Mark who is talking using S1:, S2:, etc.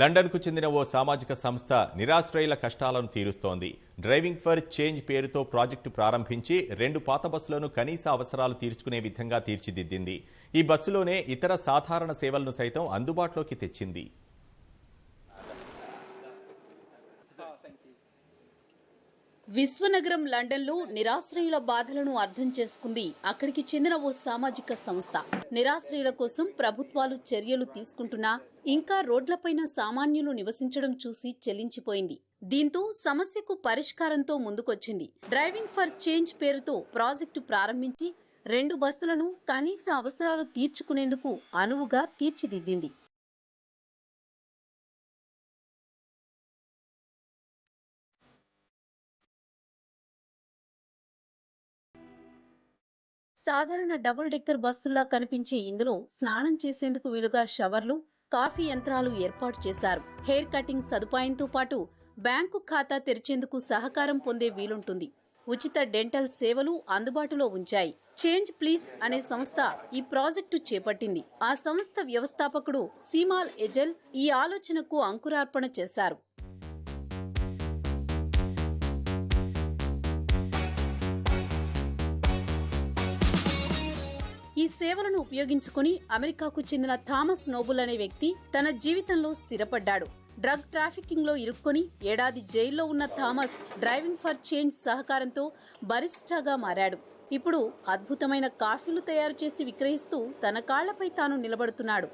S1: లండన్కు చెందిన ఓ సామాజిక సంస్థ నిరాశ్రయుల కష్టాలను తీరుస్తోంది. డ్రైవింగ్ ఫర్ చేంజ్ పేరుతో ప్రాజెక్టు ప్రారంభించి రెండు పాత బస్సులను కనీస అవసరాలు తీర్చుకునే విధంగా తీర్చిదిద్దింది. ఈ బస్సులోనే ఇతర సాధారణ సేవలను సైతం అందుబాటులోకి తెచ్చింది.
S2: విశ్వనగరం లండన్లో నిరాశ్రయుల బాధలను అర్థం చేసుకుంది. అక్కడికి చెందిన ఓ సామాజిక సంస్థ. నిరాశ్రయుల కోసం ప్రభుత్వాలు చర్యలు తీసుకుంటున్నా ఇంకా రోడ్లపైన సామాన్యులు నివసించడం చూసి చెల్లించిపోయింది దీంతో సమస్యకు పరిష్కారంతో ముందుకొచ్చింది. డ్రైవింగ్ ఫర్ చేంజ్ పేరుతో ప్రాజెక్టు ప్రారంభించి రెండు బస్సులను కనీస అవసరాలు తీర్చుకునేందుకు అనువుగా తీర్చిదిద్దింది. సాధారణ డబుల్ డెక్కర్ బస్సుల్లా కనిపించే ఇందులో స్నానం చేసేందుకు వీలుగా షవర్లు కాఫీ యంత్రాలు ఏర్పాటు చేశారు. హెయిర్ కటింగ్ సదుపాయంతో పాటు బ్యాంకు ఖాతా తెరిచేందుకు సహకారం పొందే వీలుంటుంది. ఉచిత డెంటల్ సేవలు అందుబాటులో ఉంచాయి. చేంజ్ ప్లీజ్ అనే సంస్థ ఈ ప్రాజెక్టు చేపట్టింది. ఆ సంస్థ వ్యవస్థాపకుడు సీమాల్ ఎజల్ ఈ ఆలోచనకు అంకురార్పణ చేశారు. సేవలను ఉపయోగించుకుని అమెరికాకు చెందిన థామస్ నోబుల్ అనే వ్యక్తి తన జీవితంలో స్థిరపడ్డాడు. డ్రగ్ ట్రాఫికింగ్లో ఇరుక్కొని ఏడాది జైల్లో ఉన్న థామస్ డ్రైవింగ్ ఫర్ చేంజ్ సహకారంతో బరిస్టాగా మారాడు. ఇప్పుడు అద్భుతమైన కాఫీలు తయారు చేసి విక్రయిస్తూ తన కాళ్ళపై తాను నిలబడుతున్నాడు.